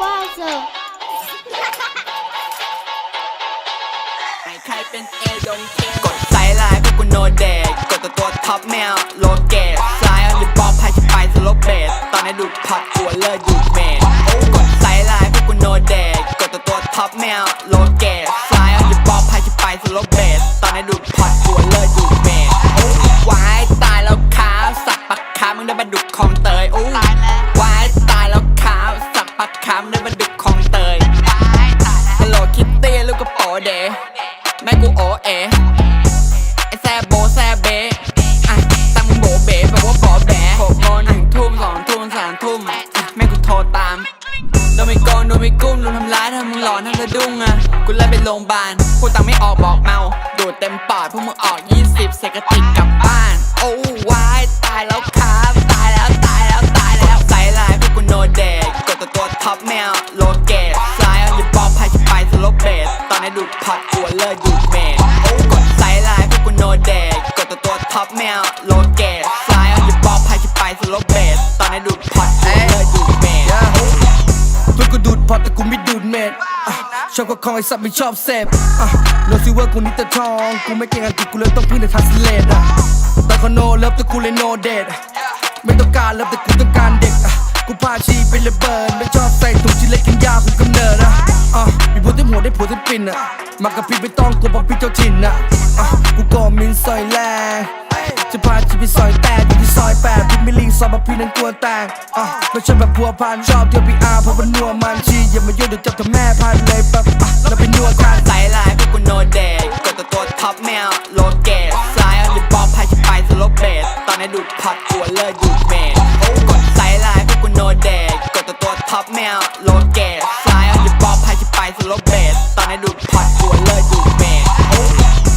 bazı ใครเป็นเอดงเกกดไซไลน์พวกกูโนเดกกดตัวตัวท็อปแมวโลเกตสายอันดิบอลพายจะไปสโลเบสตอนนี้ดูดพักกัวเลิศดูดเมนกดไซไลน์พวกกูโนเดกกดตัวตัวท็อปแมวโลเกตสายอันดิบอลพายจะไปสโลเบสตอนนี้ดู ปักขามึงได้มาดุดคลองเตยฮัลโหลคิตตี้ลูกกระโปเดแม่กูโอเอไอแซบโบแซบเบอะตั้งมึงโบเบแปลว่าบอแบหกโมงหนึ่งทุ่มสองทุ่มสามทุ่มแม่กูโทรตามโดนไม่โกงโดนไม่กุ้มโดนทำร้ายทำมึงหลอนทำสะดุ้งอะกูเลยไปโรงพยาบาลพูดตังไม่ออกบอกเมาดูดเต็มปอดพวกมึงออก20เสกกระติกกับ โลเกตไลน์อันนี้บอกพายจะไปสโลเบสตอนนี้ดูดพอดกัวเลิศดูดเมนโอ้กดไซด์ไลน์พวกกูโนเดกกดตัวตัวท็อปแมวโลเกตไลน์อันนี้บอกพายจะไปสโลเบสตอนนี้ดูดพอดกัวเลิศดูดเมนเพื่อนกูดูดพอแต่กูไม่ดูดเม็ดชอบก็คองไอ้สัตว์ไม่ชอบเสพโนซิเวอร์กูนี่แต่ทอง กูไม่เก่งอังกฤษกูเลยต้องพึ่งในทัสเลดอะแต่คอนโนเลิฟแต่กูเลยโนเดทไม่ต้องการเลิฟแต่กูต้องการเด็ก กูพาชีไประเบิดไม่ชอบใส่ถุงที่เล็กกินยาคุมกำเนิดอะอะมีผัวที่หัวได้ผัวที่ปินอะมากับพี่ไม่ต้องกลัวบอกพี่เจ้าถิ่นอะอะกูก็มินซอยแรงจะพาชีไปซอยแตกอยู่ที่ซอยแปดพี่ไม่ลิงซอยมาพี่นั้นกลัวแตกอะไม่ใช่แบบพัวพันชอบเที่ยวพีอาร์เพราะมันนัวมันชีอย่ามายุ่งเดี๋ยวจับเธอแม่พันเลยแบบอะเราไปนัวกันไซด์ไลน์พวกกูโนเดกกดตัวตัวท็อปแมวโลเกตไลน์อันนี้บอกพายจะไปสโลเบสตอนนี้ดูดพอด วโลเกตสายออนยูบอลพายชิไปสโลเบตตอนนี้ดูผัดกวนเลยดูดเมท